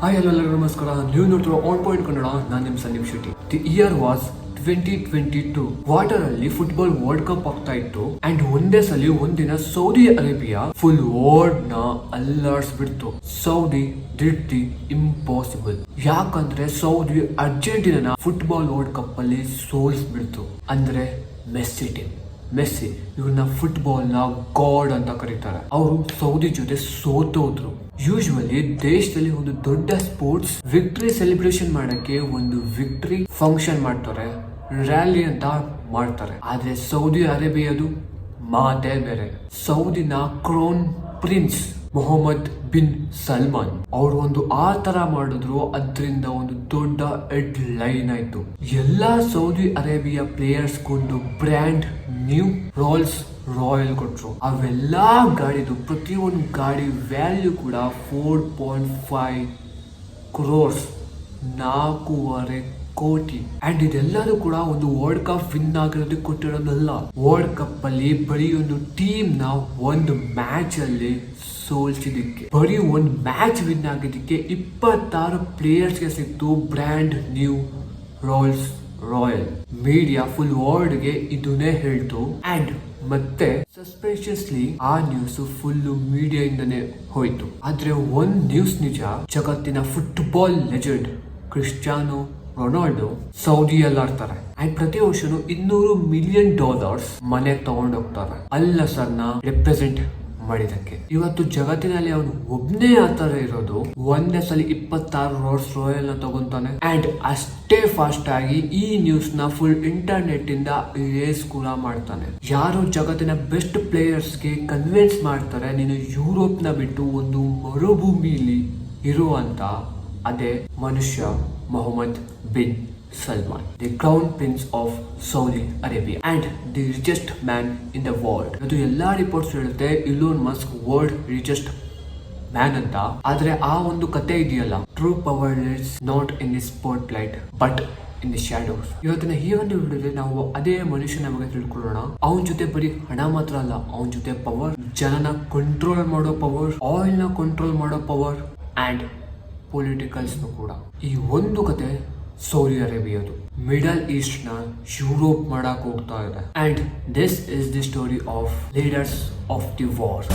Hi ಎಲ್ಲರೂ ನಮಸ್ಕಾರ. ನೀವು ನೋಡ್ತಿರೋ ಆನ್ ಪಾಯಿಂಟ್ ಕನ್ನಡ, ನಾನು ನಿಮ್ಮ Sandeep Shetty. The year was twenty twenty two Qatar ಅಲ್ಲಿ ಫುಟ್ಬಾಲ್ ವರ್ಲ್ಡ್ ಕಪ್ ಆಗ್ತಾ ಇತ್ತು. ಅಂಡ್ ಒಂದೇ ಸಲ ಒಂದಿನ ಸೌದಿ ಅರೇಬಿಯಾ ಫುಲ್ ವರ್ಲ್ಡ್ನ ಅಲ್ಲಾಡ್ಸ್ಬಿಡ್ತು. ಸೌದಿ ಡಿಡ್ ದಿ ಇಂಪಾಸಿಬಲ್ ಯಾಕಂದ್ರೆ ಸೌದಿ ಅರ್ಜೆಂಟೀನಾನ ಫುಟ್ಬಾಲ್ ವರ್ಲ್ಡ್ ಕಪ್ ಅಲ್ಲಿ ಸೋಲ್ಸ್ಬಿಡ್ತು. ಅಂದ್ರೆ ಮೆಸ್ಸಿ ಟೀಮ್ ಮೆಸ್ಸಿ ಇವ್ರನ್ನ ಫುಟ್ಬಾಲ್ನ ಗಾಡ್ ಅಂತ ಕರೀತಾರೆ. ಅವರು ಸೌದಿ ಜೊತೆ ಸೋತೋದ್ರು. ಯೂಶುವಲಿ ದೇಶದಲ್ಲಿ ಒಂದು ದೊಡ್ಡ ಸ್ಪೋರ್ಟ್ಸ್ ವಿಕ್ಟ್ರಿ ಸೆಲೆಬ್ರೇಷನ್ ಮಾಡಕ್ಕೆ ಒಂದು ವಿಕ್ಟ್ರಿ ಫಂಕ್ಷನ್ ಮಾಡ್ತಾರೆ ರ್ಯಾಲಿ ಅಂತ ಮಾಡ್ತಾರೆ. ಆದ್ರೆ ಸೌದಿ ಅರೇಬಿಯಾದು ಮಾತೇ ಬೇರೆ. ಸೌದಿನ crown prince Mohammed bin Salman, ಅವ್ರು ಒಂದು ಆ ತರ ಮಾಡಿದ್ರು, ಅದರಿಂದ ಒಂದು ದೊಡ್ಡ ಹೆಡ್ ಲೈನ್ ಆಯ್ತು. ಎಲ್ಲಾ ಸೌದಿ ಅರೇಬಿಯಾ ಪ್ಲೇಯರ್ಸ್ ಒಂದು ಬ್ರ್ಯಾಂಡ್ ನ್ಯೂ ರೋಲ್ಸ್ ರಾಯಲ್ ಕೊಟ್ರು. ಅವೆಲ್ಲ ಗಾಡಿದು ಪ್ರತಿಯೊಂದು ಗಾಡಿ ವ್ಯಾಲ್ಯೂ ಕೂಡ ಫೋರ್ ಪಾಯಿಂಟ್ ಫೈವ್ ಕ್ರೋರ್ಸ್ ನಾಲ್ಕೂವರೆ ಕೋಟಿ. ಅಂಡ್ ಇದೆಲ್ಲರೂ ಕೂಡ ಒಂದು ವರ್ಲ್ಡ್ ಕಪ್ ವಿನ್ ಆಗಿರೋದಕ್ಕೆ ಕೊಟ್ಟಿರೋದಲ್ಲ. ವರ್ಲ್ಡ್ ಕಪ್ ಅಲ್ಲಿ ಬರೀ ಒಂದು ಟೀಮ್ನ ಒಂದು ಮ್ಯಾಚ್ ಅಲ್ಲಿ ಸೋಲ್ಸಿದಕ್ಕೆ ಬರೀ ಒಂದು ಮ್ಯಾಚ್ ವಿನ್ ಆಗಿದ್ದಕ್ಕೆ ಇಪ್ಪತ್ತಾರು ಪ್ಲೇಯರ್ಸ್ಗೆ ಸಿಕ್ತು brand new Rolls Royce media full ವರ್ಲ್ಡ್ಗೆ ಇದನ್ನೇ ಹೇಳ್ತು. ಅಂಡ್ ಮತ್ತೆ ಸಸ್ಪೆಷಿಯಸ್ಲಿ ಆ ನ್ಯೂಸ್ ಫುಲ್ ಮೀಡಿಯಾ ಇಂದನೇ ಹೋಯ್ತು. ಆದ್ರೆ ಒಂದ್ ನ್ಯೂಸ್ ನಿಜ ಜಗತ್ತಿನ ಫುಟ್ಬಾಲ್ ಲೆಜೆಂಡ್ ಕ್ರಿಸ್ಟಿಯಾನೋ ರೊನಾಲ್ಡೋ ಸೌದಿಯಲ್ಲಿ ಆಡ್ತಾರೆ. ಅಂಡ್ ಪ್ರತಿ ವರ್ಷನೂ ಇನ್ನೂರು ಮಿಲಿಯನ್ ಡಾಲರ್ಸ್ ಮನೆ ತಗೊಂಡೋಗ್ತಾರೆ. ಅಲ್ಲ ಸರ್ನ ರೆಪ್ರೆಸೆಂಟ್ ಮಾಡಿದಕ್ಕೆ ಇವತ್ತು ಜಗತ್ತಿನಲ್ಲಿ ಅವನು ಒಬ್ನೇ ಆತರ ಇರೋದು. ಒಂದೇ ಸಲ ಇಪ್ಪತ್ತಾರು ರೋಡ್ಸ್ ರಾಯಲ್ನ ತಗೊಂತಾನೆ. ಅಂಡ್ ಅಷ್ಟೇ ಫಾಸ್ಟ್ ಆಗಿ ಈ ನ್ಯೂಸ್ನ ಫುಲ್ ಇಂಟರ್ನೆಟ್ ಇಂದ ರೇಸ್ ಕೂಡ ಮಾಡ್ತಾನೆ. ಯಾರು ಜಗತ್ತಿನ ಬೆಸ್ಟ್ ಪ್ಲೇಯರ್ಸ್ಗೆ ಕನ್ವಿನ್ಸ್ ಮಾಡ್ತಾರೆ, ನೀನು ಯುರೋಪ್ನ ಬಿಟ್ಟು ಒಂದು ಮರುಭೂಮಿಲಿ ಇರುವಂತ ಅದೇ ಮನುಷ್ಯ Mohammed bin. Salman the crown prince of Saudi Arabia and the richest man in the world ಅದು ಎಲ್ಲಾ ರಿಪೋರ್ಟ್ಸ್ ಹೇಳುತ್ತೆ Elon Musk world richest man ಅಂತ. ಆದ್ರೆ ಆ ಒಂದು ಕತೆ ಇದೆಯಲ್ಲ true power is not in the spotlight but in the shadows ಇವತ್ತಿನ ಈ ಒಂದು ವಿಡಿಯೋದಲ್ಲಿ ನಾವು ಅದೇ ಮನುಷ್ಯನ ಬಗ್ಗೆ ತಿಳ್ಕೊಳ್ಳೋಣ. ಅವನ ಜೊತೆ ಬರೀ ಹಣ ಮಾತ್ರ ಅಲ್ಲ, ಅವನ ಜೊತೆ ಪವರ್ ಜನನ ಕಂಟ್ರೋಲ್ ಮಾಡೋ ಪವರ್ ಆಯಿಲ್ನ ಕಂಟ್ರೋಲ್ ಮಾಡೋ ಪವರ್ ಅಂಡ್ ಪೊಲಿಟಿಕಲ್ಸ್ ಕೂಡ. ಈ ಒಂದು ಕತೆ ಸೌದಿ ಅರೇಬಿಯಾದು ಮಿಡಲ್ ಈಸ್ಟ್ನ ಯುರೋಪ್ ಮಾಡಕ್ ಹೋಗ್ತಾ ಇದೆ and this is the story of leaders of the war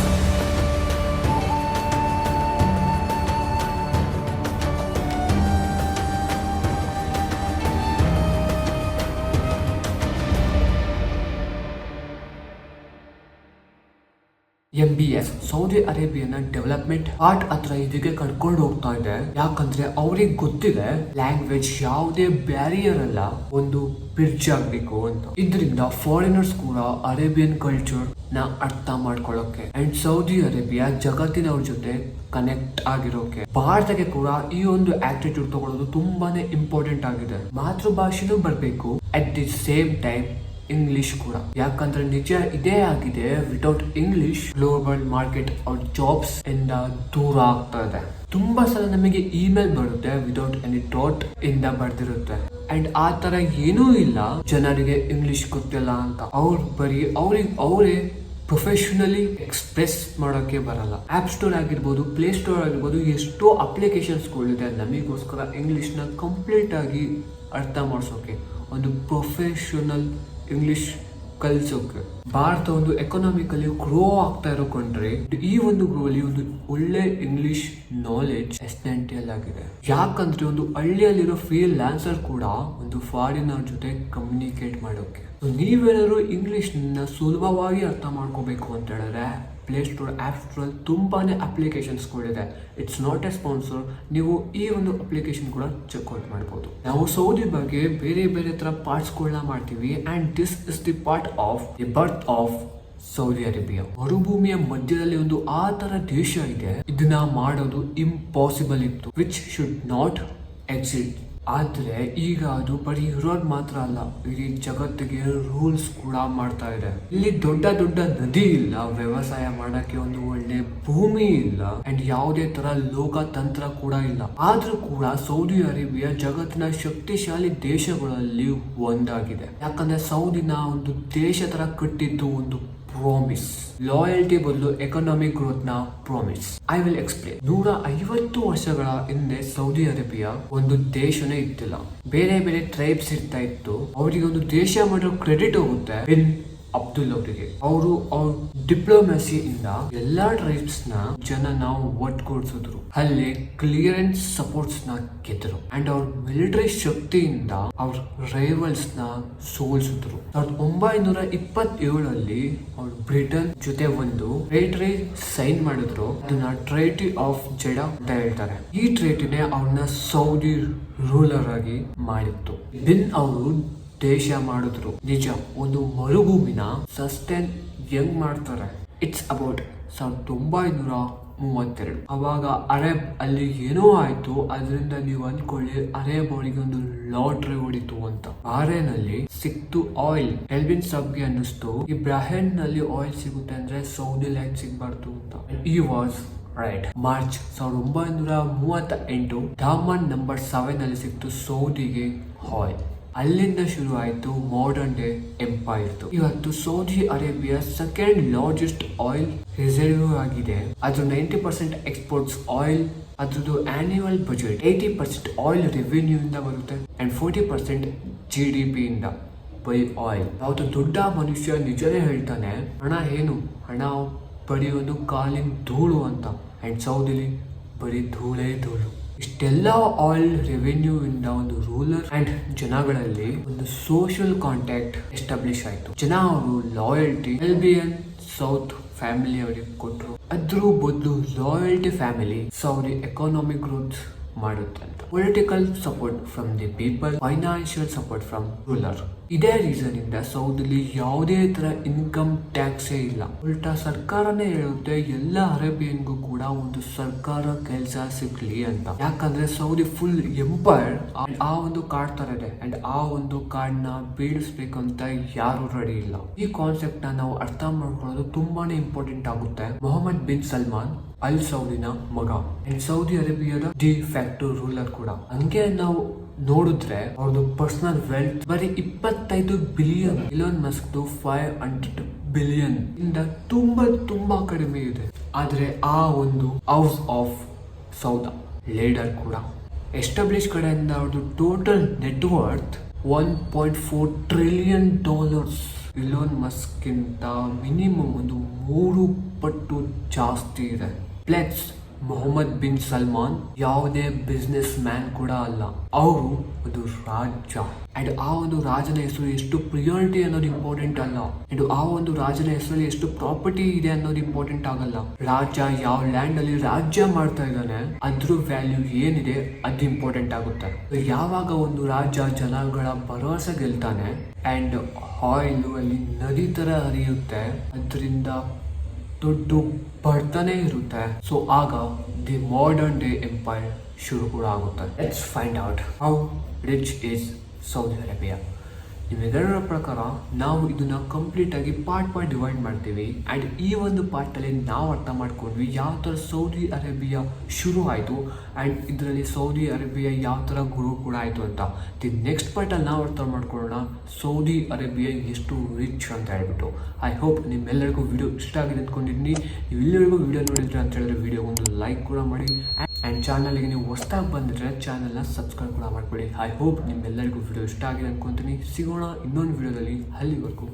M B S Saudi Arabian development part ಹತ್ರ ಇದಕ್ಕೆ ಕರ್ಕೊಂಡು ಹೋಗ್ತಾ ಇದೆ. ಯಾಕಂದ್ರೆ ಅವ್ರಿಗೆ ಗೊತ್ತಿದೆ ಲ್ಯಾಂಗ್ವೇಜ್ ಯಾವುದೇ ಬ್ಯಾರಿಯರ್ ಅಲ್ಲ, ಒಂದು ಬ್ರಿಡ್ಜ್ ಆಗ್ಬೇಕು ಅಂತ. ಇದರಿಂದ ಫಾರಿನರ್ಸ್ ಕೂಡ ಅರೇಬಿಯನ್ ಕಲ್ಚರ್ನ ಅರ್ಥ ಮಾಡ್ಕೊಳ್ಳೋಕೆ ಅಂಡ್ ಸೌದಿ ಅರೇಬಿಯಾ ಜಗತ್ತಿನವ್ರ ಜೊತೆ ಕನೆಕ್ಟ್ ಆಗಿರೋಕೆ. ಭಾರತಕ್ಕೆ ಕೂಡ ಈ ಒಂದು ಆಟಿಟ್ಯೂಡ್ ತಗೊಳ್ಳೋದು ತುಂಬಾನೇ ಇಂಪಾರ್ಟೆಂಟ್ ಆಗಿದೆ. ಮಾತೃಭಾಷೆನೂ ಬರಬೇಕು at the same time English ಕೂಡ. ಯಾಕಂದ್ರೆ ನಿಜ ಇದೇ ಆಗಿದೆ ವಿತೌಟ್ ಇಂಗ್ಲಿಷ್ ಗ್ಲೋಬಲ್ ಮಾರ್ಕೆಟ್ ಅವ್ರ ಜಾಬ್ಸ್ ಇಂದ ದೂರ ಆಗ್ತಾ ಇದೆ. ತುಂಬಾ ಸಲ ನಮಗೆ ಇಮೇಲ್ ಬರುತ್ತೆ ವಿತೌಟ್ ಎನಿ ಡಾಟ್ ಇಂದ ಬರ್ದಿರುತ್ತೆ. ಅಂಡ್ ಆ ತರ ಏನೂ ಇಲ್ಲ, ಜನರಿಗೆ ಇಂಗ್ಲಿಷ್ ಗೊತ್ತಿಲ್ಲ ಅಂತ. ಅವ್ರು ಬರೀ, ಅವ್ರಿಗೆ, ಅವರೇ ಪ್ರೊಫೆಷನಲಿ ಎಕ್ಸ್ಪ್ರೆಸ್ ಮಾಡೋಕೆ ಬರಲ್ಲ. ಆಪ್ ಸ್ಟೋರ್ ಆಗಿರ್ಬೋದು ಪ್ಲೇ ಸ್ಟೋರ್ ಆಗಿರ್ಬೋದು, ಎಷ್ಟೋ ಅಪ್ಲಿಕೇಶನ್ಸ್ಗಳಿದೆ ನಮಗೋಸ್ಕರ ಇಂಗ್ಲೀಷ್ನ ಕಂಪ್ಲೀಟ್ ಆಗಿ ಅರ್ಥ ಮಾಡಿಸೋಕೆ. ಒಂದು ಪ್ರೊಫೆಷನಲ್ ಇಂಗ್ಲಿಷ್ ಕಲಿಸೋಕೆ ಭಾರತ ಒಂದು ಎಕನಾಮಿಕಲಿ ಗ್ರೋ ಆಗ್ತಾ ಇರೋ ಕಂಟ್ರಿ ಈ ಒಂದು ಗ್ರೋ ಅಲ್ಲಿ ಒಂದು ಒಳ್ಳೆ ಇಂಗ್ಲಿಷ್ ನಾಲೆಡ್ಜ್ ಎಸ್ಟೆಂಟಿಯಲ್ ಆಗಿದೆ. ಯಾಕಂದ್ರೆ ಒಂದು ಹಳ್ಳಿಯಲ್ಲಿರೋ ಫೀಲ್ ಲ್ಯಾನ್ಸರ್ ಕೂಡ ಒಂದು ಫಾರಿನರ್ ಜೊತೆ ಕಮ್ಯುನಿಕೇಟ್ ಮಾಡೋಕೆ. ನೀವೇನಾದ್ರು ಇಂಗ್ಲಿಷ್ನ ಸುಲಭವಾಗಿ ಅರ್ಥ ಮಾಡ್ಕೋಬೇಕು ಅಂತ ಹೇಳಿದ್ರೆ ಪ್ಲೇ ಸ್ಟೋರ್ ಆ್ಯಪ್ ಸ್ಟೋರ್ ತುಂಬಾ ಅಪ್ಲಿಕೇಶನ್ಸ್ಗಳಿದೆ ಇಟ್ಸ್ ನಾಟ್ ಎ ಸ್ಪಾನ್ಸರ್ ನೀವು ಈ ಒಂದು ಅಪ್ಲಿಕೇಶನ್ ಕೂಡ ಚೆಕ್ಔಟ್ ಮಾಡ್ಬೋದು. ನಾವು ಸೌದಿ ಬಗ್ಗೆ ಬೇರೆ ಬೇರೆ ಥರ ಪಾರ್ಟ್ಸ್ಗಳನ್ನ ಮಾಡ್ತೀವಿ and this is the part of the birth of Saudi Arabia ಮರುಭೂಮಿಯ ಮಧ್ಯದಲ್ಲಿ ಒಂದು ಆ ಥರ ದೇಶ ಇದೆ. ಇದನ್ನ ಮಾಡೋದು ಇಂಪಾಸಿಬಲ್ ಇತ್ತು ವಿಚ್ ಶುಡ್ ನಾಟ್ ಎಕ್ಸಿಟ್ ಆದ್ರೆ ಈಗ ಅದು ಬರೀ ಇರೋದ್ ಮಾತ್ರ ಅಲ್ಲ, ಇಡೀ ಜಗತ್ತಿಗೆ ರೂಲ್ಸ್ ಕೂಡ ಮಾಡ್ತಾ ಇದೆ. ಇಲ್ಲಿ ದೊಡ್ಡ ದೊಡ್ಡ ನದಿ ಇಲ್ಲ, ವ್ಯವಸಾಯ ಮಾಡಕ್ಕೆ ಒಂದು ಒಳ್ಳೆ ಭೂಮಿ ಇಲ್ಲ ಅಂಡ್ ಯಾವುದೇ ತರ ಲೋಕತಂತ್ರ ಕೂಡ ಇಲ್ಲ. ಆದ್ರೂ ಕೂಡ ಸೌದಿ ಅರೇಬಿಯಾ ಜಗತ್ತಿನ ಶಕ್ತಿಶಾಲಿ ದೇಶಗಳಲ್ಲಿ ಒಂದಾಗಿದೆ. ಯಾಕಂದ್ರೆ ಸೌದಿನ ಒಂದು ದೇಶ ತರ ಕಟ್ಟಿದ್ದು ಒಂದು ಪ್ರಾಮಿಸ್ ಲಾಯಲ್ಟಿ ಬದಲು ಎಕನಾಮಿಕ್ ಗ್ರೋತ್ನ ಪ್ರಾಮಿಸ್ ಐ ವಿಲ್ ಎಕ್ಸ್ಪ್ಲೇನ್ ನೂರ ಐವತ್ತು ವರ್ಷಗಳ ಹಿಂದೆ ಸೌದಿ ಅರೇಬಿಯಾ ಒಂದು ದೇಶನೇ ಇತ್ತಿಲ್ಲ ಬೇರೆ ಬೇರೆ ಟ್ರೈಬ್ಸ್ ಇರ್ತಾ ಇತ್ತು. ಅವರಿಗೆ ಒಂದು ದೇಶ ಮಾಡೋ ಕ್ರೆಡಿಟ್ ಹೋಗುತ್ತೆ. ಅಬ್ದುಲ್ ಅವರಿಗೆ ಅವರು ಅವ್ರ ಇಂದ ಎಲ್ಲಾ ಟ್ರೈಬ್ಸ್ನ ಜನ ನಾವು ಒಟ್ಗೂಡ್ಸಿದ್ರು ಅಲ್ಲಿ ಕ್ಲಿಯರೆನ್ಸ್ ಸಪೋರ್ಟ್ಸ್ನ ಗೆದ್ರು. ಅಂಡ್ ಅವ್ರ ಮಿಲಿಟರಿ ಶಕ್ತಿಯಿಂದ ಅವ್ರ ರೈವಲ್ಸ್ನ ಸೋಲ್ಸಿದ್ರು. ಸಾವಿರದ ಒಂಬೈನೂರ ಇಪ್ಪತ್ತೇಳಲ್ಲಿ ಅವ್ರು ಬ್ರಿಟನ್ ಜೊತೆ ಒಂದು ಟ್ರೇಟ್ರಿ ಸೈನ್ ಮಾಡಿದ್ರು. ಅದನ್ನ ಟ್ರೇಟಿ ಆಫ್ ಜಡ ಅಂತ ಹೇಳ್ತಾರೆ. ಈ ಟ್ರೇಟಿನೇ ಅವ್ರನ್ನ ಸೌದಿ ರೂಲರ್ ಆಗಿ ಮಾಡಿತ್ತು. ಬಿನ್ ಅವರು ದೇಶ ಮಾಡಿದ್ರು. ನಿಜ, ಒಂದು ಮರುಭೂಮಿನ ಸಸ್ಟೈನ್ ಹೆಂಗ್ ಮಾಡ್ತಾರೆ. ಇಟ್ಸ್ ಅಬೌಟ್ ಸಾವಿರದ ಒಂಬೈನೂರ ಮೂವತ್ತೆರಡು. ಅವಾಗ ಅರೇಬ್ ಅಲ್ಲಿ ಏನೋ ಆಯ್ತು, ಅದರಿಂದ ನೀವು ಅನ್ಕೊಳ್ಳಿ, ಅರೇಬ್ ಅವರಿಗೆ ಒಂದು ಲಾಟ್ರಿ ಹೊಡಿತು ಅಂತ. ಬಾರೇನಲ್ಲಿ ಸಿಕ್ತು ಆಯಿಲ್ ಎಲ್ವಿನ್ ಸಬ್ಗೆ ಅನ್ನಿಸ್ತು ಈ ನಲ್ಲಿ ಆಯಿಲ್ ಸಿಗುತ್ತೆ ಅಂದ್ರೆ ಸೌದಿ ಲೈಟ್ ಸಿಗ್ಬಾರ್ದು ಅಂತ. ಈ ವಾಸ್ ರೈಟ್ ಮಾರ್ಚ್ ಸಾವಿರದ ಒಂಬೈನೂರ ಮೂವತ್ತ ಎಂಟು ಡಾಮನ್ ನಂಬರ್ ಸೆವೆನ್ ಅಲ್ಲಿ ಸಿಕ್ತು ಸೌದಿಗೆ ಆಯಿಲ್ ಅಲ್ಲಿಂದ ಶುರು ಆಯಿತು ಮಾಡರ್ನ್ ಡೇ ಎಂಪೈರ್ದು ಇವತ್ತು Saudi Arabia second largest oil reserve ಆಗಿದೆ. ಅದು ನೈಂಟಿ ಪರ್ಸೆಂಟ್ ಎಕ್ಸ್ಪೋರ್ಟ್ಸ್ ಆಯಿಲ್ ಅದ್ರದ್ದು annual budget eighty percent oil revenue ಇಂದ ಬರುತ್ತೆ and forty percent G D P ಇಂದ ಬೈ ಆಯಿಲ್ ಅವತ್ತು ದೊಡ್ಡ ಮನುಷ್ಯ ನಿಜವೇ ಹೇಳ್ತಾನೆ, ಹಣ ಏನು? ಹಣ ಪಡೆಯೋದು ಕಾಲಿನ ಧೂಳು ಅಂತ. ಅಂಡ್ ಸೌದಿಲಿ ಬರೀ ಧೂಳೇ ಧೂಳು. ಇಷ್ಟೆಲ್ಲ ಆಯಿಲ್ ರೆವೆನ್ಯೂ ಇಂದ ಒಂದು ರೂಲರ್ ಅಂಡ್ ಜನಗಳಲ್ಲಿ ಒಂದು ಸೋಷಿಯಲ್ ಕಾಂಟ್ಯಾಕ್ಟ್ ಎಸ್ಟಾಬ್ಲಿಷ್ ಆಯಿತು. ಜನ ಅವರು ಲಾಯಲ್ಟಿ ಎಲ್ಬಿಯನ್ ಸೌತ್ ಫ್ಯಾಮಿಲಿ ಅವರಿಗೆ ಕೊಟ್ಟರು ಅದ್ರ ಬದಲು loyalty family Saudi economic growth ಮಾಡುತ್ತೆ ಅಂತ. Political support from the people financial support from ruler ಇದೇ ರೀಸನ್ ಇಂದ ಸೌದಿಲಿ ಯಾವುದೇ ತರ ಇನ್ಕಮ್ ಟ್ಯಾಕ್ಸೇ ಇಲ್ಲ. ಉಲ್ಟಾ ಸರ್ಕಾರನೇ ಹೇಳುತ್ತೆ ಎಲ್ಲ ಅರೇಬಿಯನ್ಗೂ ಕೂಡ ಒಂದು ಸರ್ಕಾರ ಕೆಲಸ ಸಿಗ್ಲಿ ಅಂತ. ಯಾಕಂದ್ರೆ ಸೌದಿ ಫುಲ್ ಎಂಪೈರ್ ಆ ಒಂದು ಕಾರ್ಡ್ ತರ ಇದೆ. ಅಂಡ್ ಆ ಒಂದು ಕಾರ್ಡ್ನ ಬೀಳಿಸ್ಬೇಕಂತ ಯಾರು ರೆಡಿ ಇಲ್ಲ. ಈ ಕಾನ್ಸೆಪ್ಟ್ನ ನಾವು ಅರ್ಥ ಮಾಡ್ಕೊಳ್ಳೋದು ತುಂಬಾನೇ ಇಂಪಾರ್ಟೆಂಟ್ ಆಗುತ್ತೆ. ಮೊಹಮ್ಮದ್ ಬಿನ್ ಸಲ್ಮಾನ್ ಅಲ್ ಸೌದಿನ ಮಗ. ಅಂಡ್ ಸೌದಿ ಅರೇಬಿಯಾದ ಡಿ ಫ್ಯಾಕ್ಟರ್ ರೂಲರ್ ಕೂಡ. ಹಂಗೆ ನಾವು ನೋಡಿದ್ರೆ ಅವ್ರದ್ದು ಪರ್ಸನಲ್ ವೆಲ್ತ್ ಬರೀ ಇಪ್ಪತ್ತೈದು billion Elon Musk five hundred billion ಇಂದ ತುಂಬಾ ತುಂಬಾ ಕಡಿಮೆ ಇದೆ. ಆದ್ರೆ ಆ ಒಂದು ಹೌಸ್ ಆಫ್ ಸೌದ ಲೀಡರ್ ಕೂಡ. ಎಸ್ಟಾಬ್ಲಿಷ್ ಕಡೆಯಿಂದ ಅವ್ರದ್ದು total net worth one point four trillion dollars Elon ಮಸ್ಕ್ಗಿಂತ minimum ಒಂದು ಮೂರು ಪಟ್ಟು ಜಾಸ್ತಿ ಇದೆ. ಪ್ಲಸ್ ಮೊಹಮ್ಮದ್ ಬಿನ್ ಸಲ್ಮಾನ್ ಯಾವುದೇ ಬಿಸ್ನೆಸ್ ಮ್ಯಾನ್ ಕೂಡ ಅಲ್ಲ. ಅವರು ಒಂದು ರಾಜ ಅಂಡ್ ಆ ಒಂದು ರಾಜನ ಹೆಸರು ಎಷ್ಟು ಪ್ರಿಯಾರಿಟಿ ಅನ್ನೋದು ಇಂಪಾರ್ಟೆಂಟ್ ಅಲ್ಲ. ಅಂಡ್ ಆ ಒಂದು ರಾಜನ ಹೆಸರಲ್ಲಿ ಎಷ್ಟು ಪ್ರಾಪರ್ಟಿ ಇದೆ ಅನ್ನೋದು ಇಂಪಾರ್ಟೆಂಟ್ ಆಗಲ್ಲ. ರಾಜ ಯಾವ ಲ್ಯಾಂಡ್ ಅಲ್ಲಿ ರಾಜ್ಯ ಮಾಡ್ತಾ ಇದ್ದಾನೆ, ಅದ್ರ ವ್ಯಾಲ್ಯೂ ಏನಿದೆ ಅದು ಇಂಪಾರ್ಟೆಂಟ್ ಆಗುತ್ತೆ. ಯಾವಾಗ ಒಂದು ರಾಜ ಜನಗಳ ಭರವಸೆ ಗೆಲ್ತಾನೆ ಅಂಡ್ ಆಯಿಲ್ ಅಲ್ಲಿ ನದಿ ತರ ಹರಿಯುತ್ತೆ, ಅದರಿಂದ ದುಡ್ಡು ಬರ್ತಾನೆ ಇರುತ್ತೆ ಸೊ ಆಗ ದಿ ಮಾಡರ್ನ್ ಡೇ ಎಂಪೈರ್ ಶುರು ಕೂಡ ಆಗುತ್ತೆ let's find out how rich is Saudi Arabia ನಿಮ್ಮೆಲ್ಲರ ಪ್ರಕಾರ ನಾವು ಇದನ್ನ ಕಂಪ್ಲೀಟ್ ಆಗಿ ಪಾರ್ಟ್ ಪಾರ್ಟ್ ಡಿವೈಡ್ ಮಾಡ್ತೀವಿ. ಆ್ಯಂಡ್ ಈ ಒಂದು ಪಾರ್ಟಲ್ಲಿ ನಾವು ಅರ್ಥ ಮಾಡ್ಕೊಂಡ್ವಿ ಯಾವ ಥರ ಸೌದಿ ಅರೇಬಿಯಾ ಶುರು ಆಯಿತು ಆ್ಯಂಡ್ ಇದರಲ್ಲಿ ಸೌದಿ ಅರೇಬಿಯಾ ಯಾವ ಥರ ಗುರು ಕೂಡ ಆಯಿತು ಅಂತ. ದಿ ನೆಕ್ಸ್ಟ್ ಪಾರ್ಟಲ್ಲಿ ನಾವು ಅರ್ಥ ಮಾಡ್ಕೊಳ್ಳೋಣ ಸೌದಿ ಅರೇಬಿಯಾ ಎಷ್ಟು ರಿಚ್ ಅಂತ ಹೇಳ್ಬಿಟ್ಟು. ಐ ಹೋಪ್ ನಿಮ್ಮೆಲ್ಲರಿಗೂ ವಿಡಿಯೋ ಇಷ್ಟ ಆಗಿದೆ ಅಂದ್ಕೊಂಡಿದ್ದೀನಿ. ನೀವು ಇಲ್ಲಿವರೆಗೂ ವಿಡಿಯೋ ನೋಡಿದ್ರೆ ಅಂತ ಹೇಳಿದ್ರೆ ವಿಡಿಯೋ ಒಂದು ಲೈಕ್ ಕೂಡ ಮಾಡಿ. ಆ್ಯಂಡ್ ಚಾನಲ್ಗೆ ನೀವು ಹೊಸ್ದಾಗಿ ಬಂದರೆ ಚಾನಲ್ನ ಸಬ್ಸ್ಕ್ರೈಬ್ ಕೂಡ ಮಾಡ್ಕೊಳ್ಳಿ ಐ ಹೋಪ್ ನಿಮ್ಮೆಲ್ಲರಿಗೂ ವಿಡಿಯೋ ಇಷ್ಟ ಆಗಿದೆ ಅನ್ಕೊಂತೀನಿ. ಸಿಗೋಣ ಇನ್ನೊಂದು ವಿಡಿಯೋದಲ್ಲಿ ಅಲ್ಲಿವರೆಗೂ.